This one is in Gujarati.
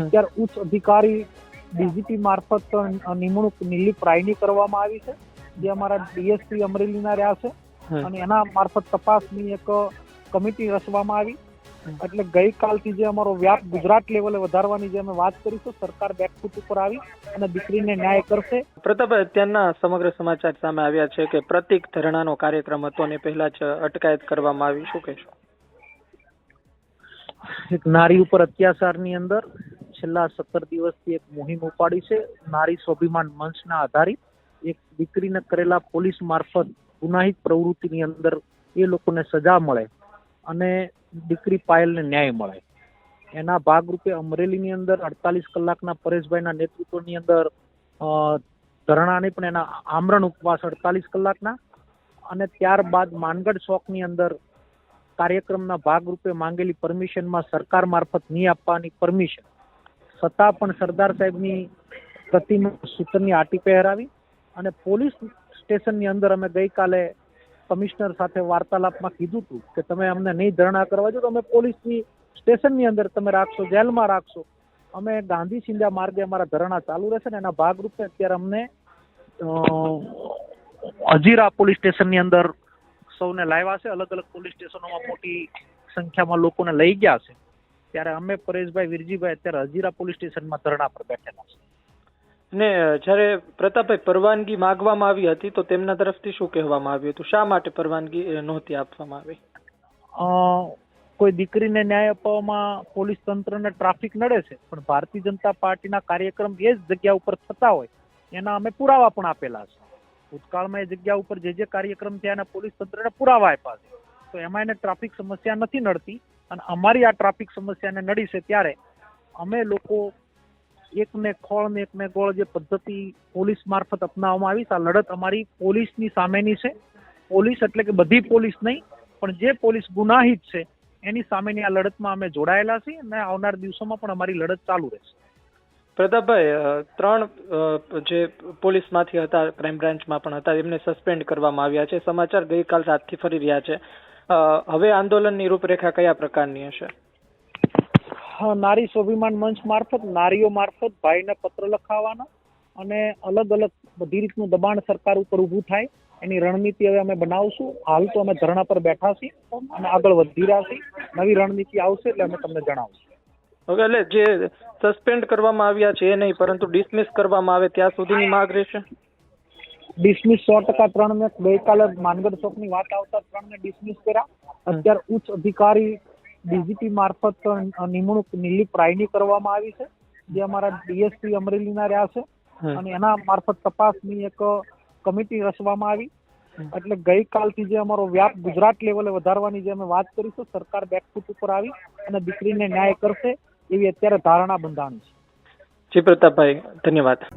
અત્યારે ઉચ્ચ અધિકારી ડીજીપી મારફત નિમણૂક નીલી પ્રાયની કરવામાં આવી છે જે અમારા ડીએસપી અમરેલીના રહ્યા છે. અને એના મારફત તપાસની એક કમિટી રચવામાં આવી. એટલે ગઈકાલથી જે અમારો વ્યાપ ગુજરાત લેવલે વધારવાની જે અમે વાત કરીશું સરકાર બેકફૂટ ઉપર આવી અને દીકરીને ન્યાય કરશે. પ્રતાપભાઈ અત્યારના સમગ્ર સમાચાર સામે આવ્યા છે કે પ્રતિક ધરણાનો કાર્યક્રમ હતો અને પહેલા જ અટકાયત કરવામાં આવી. શું કહેશો? એક નારી ઉપર અત્યાચારની અંદર છેલ્લા સત્તર દિવસથી એક મુહિમ ઉપાડી છે. નારી સ્વાભિમાન મંચના આધારિત એક દીકરીને કરેલા પોલીસ મારફત ગુનાહિત પ્રવૃત્તિની અંદર એ લોકોને સજા મળે અને દીકરી પાયલને ન્યાય મળે. એના ભાગરૂપે અમરેલીની અંદર અડતાલીસ કલાકના પરેશભાઈના નેતૃત્વની અંદર ધરણાની પણ એના આમરણ ઉપવાસ અડતાલીસ કલાકના અને ત્યારબાદ માનગઢ ચોકની અંદર કાર્યક્રમના ભાગરૂપે માંગેલી પરમિશનમાં સરકાર મારફત નહીં આપવાની પરમિશન છતાં પણ સરદાર સાહેબની પ્રતિમા સૂતરની આટી પહેરાવી અને પોલીસ સ્ટેશનની અંદર અમે ગઈકાલે કમિશનર સાથે વાર્તાલાપમાં કીધું હતું કે તમે અમને નહીં ધરણા કરવા જો તો અમે પોલીસની સ્ટેશનની અંદર તમે રાખશો, જેલમાં રાખશો. અમે ગાંધી સિંધા માર્ગે અમારા ધરણા ચાલુ રહેશે ને એના ભાગરૂપે અત્યારે અમને હજીરા પોલીસ સ્ટેશનની અંદર સૌને લાવ્યા છે. અલગ અલગ પોલીસ સ્ટેશનોમાં મોટી સંખ્યામાં લોકોને લઈ ગયા છે. ત્યારે અમે પરેશભાઈ વિરજીભાઈ અત્યારે હજીરા પોલીસ સ્ટેશનમાં ધરણા પર બેઠેલા છે. ને જ્યારે પ્રતાપભાઈ પરવાનગી માંગવામાં આવી હતી તો તેમના તરફથી શું કહેવામાં આવ્યું હતું? શા માટે પરવાનગી નહોતી આપવામાં આવી? કોઈ દીકરીને ન્યાય અપાવવામાં પોલીસ તંત્રને ટ્રાફિક નડે છે પણ ભારતીય જનતા પાર્ટીના કાર્યક્રમ એ જ જગ્યા ઉપર થતા હોય એના અમે પુરાવા પણ આપેલા છે. ભૂતકાળમાં એ જગ્યા ઉપર જે જે કાર્યક્રમ થયા એના પોલીસ તંત્રને પુરાવા આપ્યા છે. તો એમાં એને ટ્રાફિક સમસ્યા નથી નડતી અને અમારી આ ટ્રાફિક સમસ્યાને નડી છે ત્યારે અમે લોકો એકને ખોળ ને એકને ગોળ જે પદ્ધતિ પોલીસ મારફત અપનાવવામાં આવી આ લડત અમારી પોલીસની સામેની છે. પોલીસ એટલે કે બધી પોલીસ નહીં, પણ જે પોલીસ ગુનાહિત છે, એની સામેની આ લડતમાં અમે જોડાયેલા છીએ અને આવનાર દિવસોમાં પણ અમારી લડત ચાલુ રહેશે. પ્રતાપભાઈ ત્રણ જે પોલીસમાંથી હતા, ક્રાઇમ બ્રાન્ચમાં પણ હતા, એમને સસ્પેન્ડ કરવામાં આવ્યા છે. સમાચાર ગઈકાલ રાતથી ફરી રહ્યા છે. હવે આંદોલનની રૂપરેખા કયા પ્રકારની હશે? હા, નારી સ્વાભિમાન મંચ મારફત નારીઓ મારફત ભાઈને પત્ર લખાવવાના અને અલગ અલગ બધી રીતનું દબાણ સરકાર ઉપર ઊભું થાય એની રણનીતિ હવે અમે બનાવશું. હાલ તો અમે ધરણા પર બેઠા છીએ અને આગળ વધી રહ્યા છીએ. નવી રણનીતિ આવશે એટલે અમે તમને જણાવશું. હવે એટલે જે સસ્પેન્ડ કરવામાં આવ્યા છે એ નહીં પરંતુ ડિસમિસ કરવામાં આવે ત્યાં સુધીની માંગ રહેશે? ડિસમિસ સો ટકા ત્રણ ને ગઈકાલે માનગઢ ચોકની વાત આવતા ત્રણ ને ડિસમિસ કર્યા અત્યારે ઉચ્ચ અધિકારી ડીજીપી મારફત નિમણૂક નિલીપ રાયની કરવામાં આવી છે જે અમારા ડીએસપી અમરેલીના રહ્યા છે. અને એના મારફત તપાસની એક કમિટી રચવામાં આવી. એટલે ગઈકાલથી જે અમારો વ્યાપ ગુજરાત લેવલે વધારવાની જે અમે વાત કરીશું સરકાર બેકફૂટ ઉપર આવી અને દીકરીને ન્યાય કરશે એવી અત્યારે ધારણા બંધાણી છે. જી પ્રતાપભાઈ ધન્યવાદ.